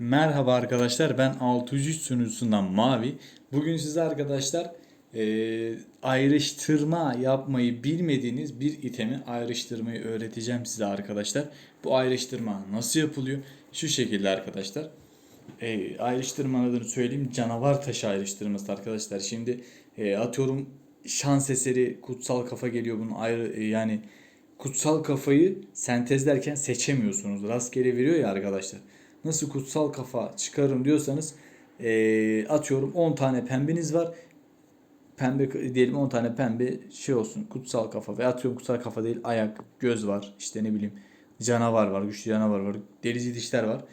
Merhaba arkadaşlar ben 603 sunucusundan Mavi. Bugün size arkadaşlar eee, ayrıştırma yapmayı bilmediğiniz bir itemi ayrıştırmayı öğreteceğim size arkadaşlar. Bu ayrıştırma nasıl yapılıyor? Şu şekilde arkadaşlar. Eee ayrıştırmanın adını söyleyeyim. Canavar taşı ayrıştırması arkadaşlar. Şimdi eee, atıyorum şans eseri kutsal kafa geliyor bunun ayrı e, yani kutsal kafayı sentezlerken seçemiyorsunuz. Rastgele veriyor ya arkadaşlar. Nasıl kutsal kafa çıkarım diyorsanız eee, atıyorum 10 tane pembeniz var. Pembe diyelim 10 tane pembe şey olsun kutsal kafa ve atıyorum kutsal kafa değil ayak, göz var işte ne bileyim canavar var, güçlü canavar var, delici dişler var.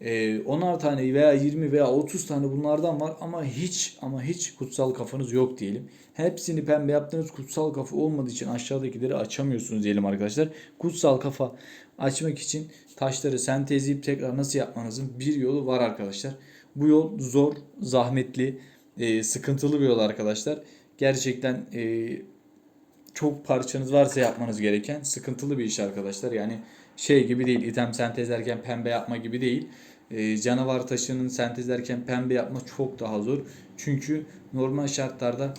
Ee, 10'ar tane veya 20 veya 30 tane bunlardan var ama hiç ama hiç kutsal kafanız yok diyelim. Hepsini pembe yaptığınız kutsal kafa olmadığı için aşağıdakileri açamıyorsunuz diyelim arkadaşlar. Kutsal kafa açmak için taşları sentezleyip tekrar nasıl yapmanızın bir yolu var arkadaşlar. Bu yol zor, zahmetli, e, sıkıntılı bir yol arkadaşlar. Gerçekten e, çok parçanız varsa yapmanız gereken sıkıntılı bir iş arkadaşlar. Yani şey gibi değil, item sentezlerken pembe yapma gibi değil. Ee, canavar taşının sentezlerken pembe yapma çok daha zor. Çünkü normal şartlarda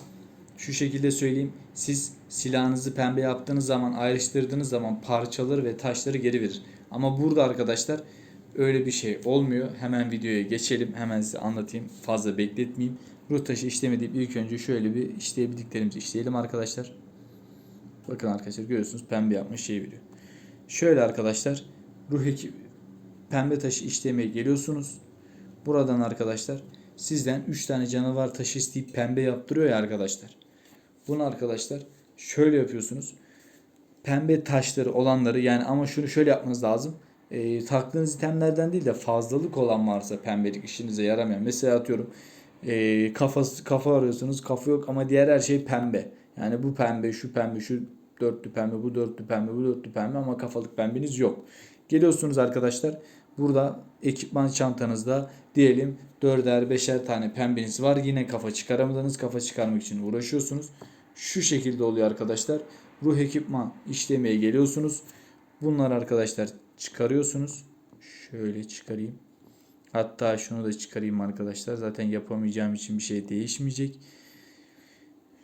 şu şekilde söyleyeyim. Siz silahınızı pembe yaptığınız zaman, ayrıştırdığınız zaman parçaları ve taşları geri verir. Ama burada arkadaşlar öyle bir şey olmuyor. Hemen videoya geçelim. Hemen size anlatayım. Fazla bekletmeyeyim. Ruh taşı işlemediğim ilk önce şöyle bir işleyebildiklerimizi işleyelim arkadaşlar. Bakın arkadaşlar görüyorsunuz pembe yapmış şey veriyor. Şöyle arkadaşlar ruh eki pembe taşı işlemeye geliyorsunuz. Buradan arkadaşlar sizden 3 tane canavar taşı isteyip pembe yaptırıyor ya arkadaşlar. Bunu arkadaşlar şöyle yapıyorsunuz. Pembe taşları olanları yani ama şunu şöyle yapmanız lazım. E, taktığınız itemlerden değil de fazlalık olan varsa pembelik işinize yaramayan. Mesela atıyorum e, kafası, kafa arıyorsunuz kafa yok ama diğer her şey pembe. Yani bu pembe, şu pembe, şu dörtlü pembe, bu dörtlü pembe, bu dörtlü pembe ama kafalık pembeniz yok. Geliyorsunuz arkadaşlar. Burada ekipman çantanızda diyelim 4'er 5'er tane pembeniz var. Yine kafa çıkaramadınız. Kafa çıkarmak için uğraşıyorsunuz. Şu şekilde oluyor arkadaşlar. Ruh ekipman işlemeye geliyorsunuz. Bunlar arkadaşlar çıkarıyorsunuz. Şöyle çıkarayım. Hatta şunu da çıkarayım arkadaşlar. Zaten yapamayacağım için bir şey değişmeyecek.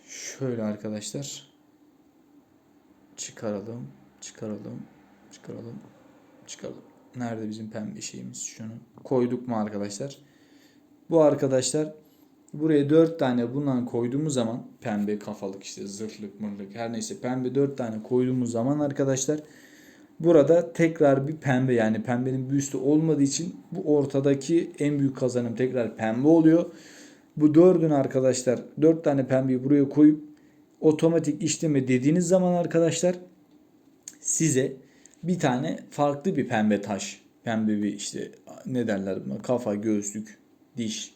Şöyle arkadaşlar. Çıkaralım. Çıkaralım. Çıkaralım. Çıkaralım. Nerede bizim pembe şeyimiz? Şunu koyduk mu arkadaşlar? Bu arkadaşlar buraya 4 tane bundan koyduğumuz zaman pembe kafalık işte zırhlık mırlık her neyse pembe 4 tane koyduğumuz zaman arkadaşlar burada tekrar bir pembe yani pembenin bir üstü olmadığı için bu ortadaki en büyük kazanım tekrar pembe oluyor. Bu dördünü arkadaşlar 4 tane pembeyi buraya koyup otomatik işleme dediğiniz zaman arkadaşlar size bir tane farklı bir pembe taş, pembe bir işte ne derler buna kafa, göğüslük, diş,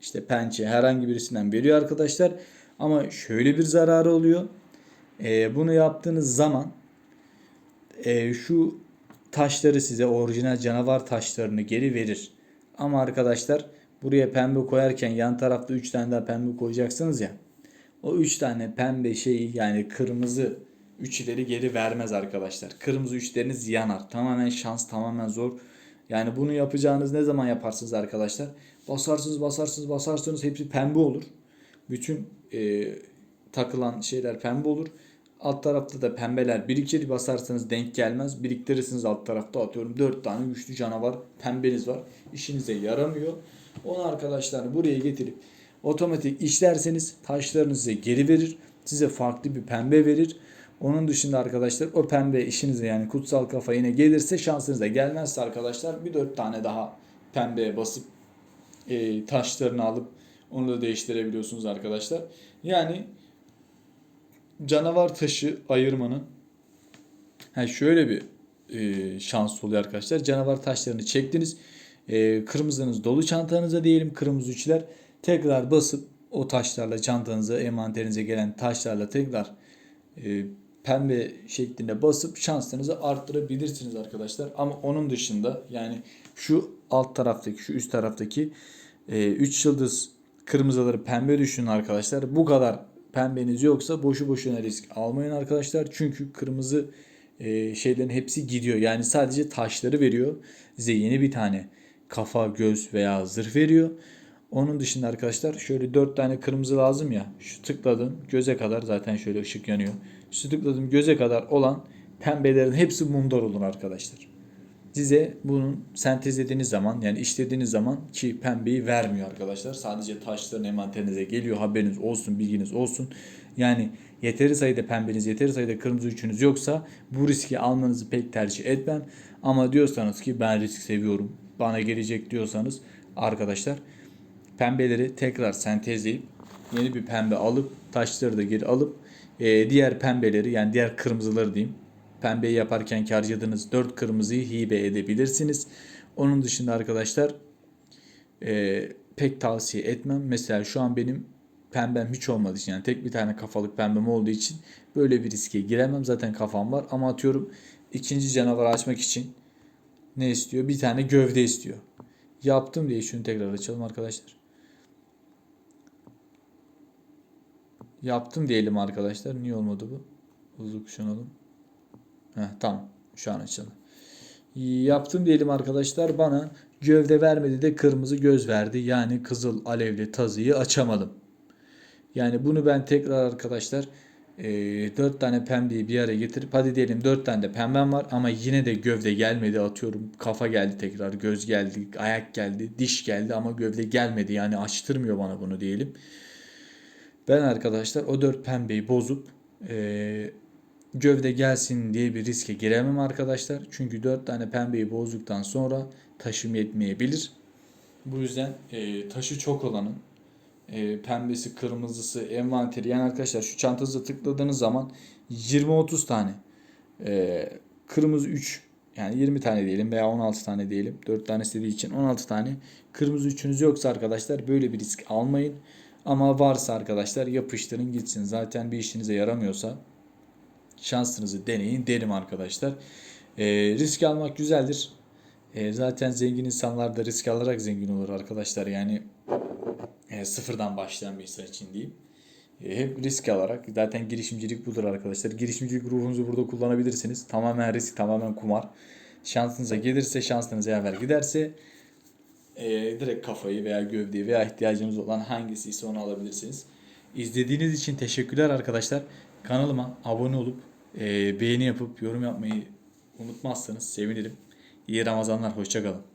işte pençe herhangi birisinden veriyor arkadaşlar. Ama şöyle bir zararı oluyor. Ee, bunu yaptığınız zaman e, şu taşları size orijinal canavar taşlarını geri verir. Ama arkadaşlar buraya pembe koyarken yan tarafta 3 tane daha pembe koyacaksınız ya. O 3 tane pembe şeyi yani kırmızı üçleri geri vermez arkadaşlar. Kırmızı üçleriniz yanar. Tamamen şans tamamen zor. Yani bunu yapacağınız ne zaman yaparsınız arkadaşlar? Basarsınız basarsınız basarsınız hepsi pembe olur. Bütün e, takılan şeyler pembe olur. Alt tarafta da pembeler birikir basarsanız denk gelmez. Biriktirirsiniz alt tarafta atıyorum 4 tane güçlü canavar pembeniz var. İşinize yaramıyor. Onu arkadaşlar buraya getirip otomatik işlerseniz taşlarını size geri verir. Size farklı bir pembe verir. Onun dışında arkadaşlar o pembe işinize yani kutsal kafa yine gelirse şansınıza gelmezse arkadaşlar bir dört tane daha pembeye basıp e, taşlarını alıp onu da değiştirebiliyorsunuz arkadaşlar. Yani canavar taşı ayırmanın ha şöyle bir e, şans oluyor arkadaşlar. Canavar taşlarını çektiniz. E, kırmızınız dolu çantanıza diyelim kırmızı üçler. Tekrar basıp o taşlarla çantanıza envanterinize gelen taşlarla tekrar e, pembe şeklinde basıp şanslarınızı arttırabilirsiniz arkadaşlar. Ama onun dışında yani şu alt taraftaki şu üst taraftaki 3 yıldız kırmızıları pembe düşünün arkadaşlar. Bu kadar pembeniz yoksa boşu boşuna risk almayın arkadaşlar. Çünkü kırmızı e, şeylerin hepsi gidiyor. Yani sadece taşları veriyor. Size yeni bir tane kafa, göz veya zırh veriyor. Onun dışında arkadaşlar şöyle 4 tane kırmızı lazım ya. Şu tıkladım göze kadar zaten şöyle ışık yanıyor. Şu tıkladım göze kadar olan pembelerin hepsi mundar olur arkadaşlar. Size bunun sentezlediğiniz zaman yani işlediğiniz zaman ki pembeyi vermiyor arkadaşlar. Sadece taşların envanterinize geliyor haberiniz olsun bilginiz olsun. Yani yeteri sayıda pembeniz yeteri sayıda kırmızı üçünüz yoksa bu riski almanızı pek tercih etmem. Ama diyorsanız ki ben risk seviyorum bana gelecek diyorsanız arkadaşlar pembeleri tekrar sentezleyip yeni bir pembe alıp taşları da geri alıp e, diğer pembeleri yani diğer kırmızıları diyeyim pembeyi yaparken harcadığınız 4 kırmızıyı hibe edebilirsiniz. Onun dışında arkadaşlar e, pek tavsiye etmem. Mesela şu an benim pembem hiç olmadığı için yani tek bir tane kafalık pembem olduğu için böyle bir riske giremem. Zaten kafam var ama atıyorum ikinci canavarı açmak için ne istiyor? Bir tane gövde istiyor. Yaptım diye şunu tekrar açalım arkadaşlar. Yaptım diyelim arkadaşlar. Niye olmadı bu? Hızlı kuşanalım. Heh, tamam. Şu an açıldı. Yaptım diyelim arkadaşlar. Bana gövde vermedi de kırmızı göz verdi. Yani kızıl alevli tazıyı açamadım. Yani bunu ben tekrar arkadaşlar e, 4 tane pembeyi bir araya getirip hadi diyelim 4 tane de pembem var ama yine de gövde gelmedi atıyorum. Kafa geldi tekrar, göz geldi, ayak geldi, diş geldi ama gövde gelmedi. Yani açtırmıyor bana bunu diyelim. Ben arkadaşlar o 4 pembeyi bozup e, gövde gelsin diye bir riske giremem arkadaşlar. Çünkü 4 tane pembeyi bozduktan sonra taşım yetmeyebilir. Bu yüzden e, taşı çok olanın e, pembesi, kırmızısı, envanteri yani arkadaşlar şu çantanıza tıkladığınız zaman 20-30 tane e, kırmızı 3 yani 20 tane diyelim veya 16 tane diyelim. 4 tane istediği için 16 tane. Kırmızı üçünüz yoksa arkadaşlar böyle bir risk almayın. Ama varsa arkadaşlar yapıştırın gitsin. Zaten bir işinize yaramıyorsa şansınızı deneyin derim arkadaşlar. E, risk almak güzeldir. E, zaten zengin insanlar da risk alarak zengin olur arkadaşlar. Yani e, sıfırdan başlayan bir insan için diyeyim. E, hep risk alarak zaten girişimcilik budur arkadaşlar. Girişimcilik ruhunuzu burada kullanabilirsiniz. Tamamen risk, tamamen kumar. Şansınıza gelirse, şansınız yaver giderse e, direkt kafayı veya gövdeyi veya ihtiyacınız olan hangisi ise onu alabilirsiniz. İzlediğiniz için teşekkürler arkadaşlar. Kanalıma abone olup e, beğeni yapıp yorum yapmayı unutmazsanız sevinirim. İyi Ramazanlar, hoşçakalın.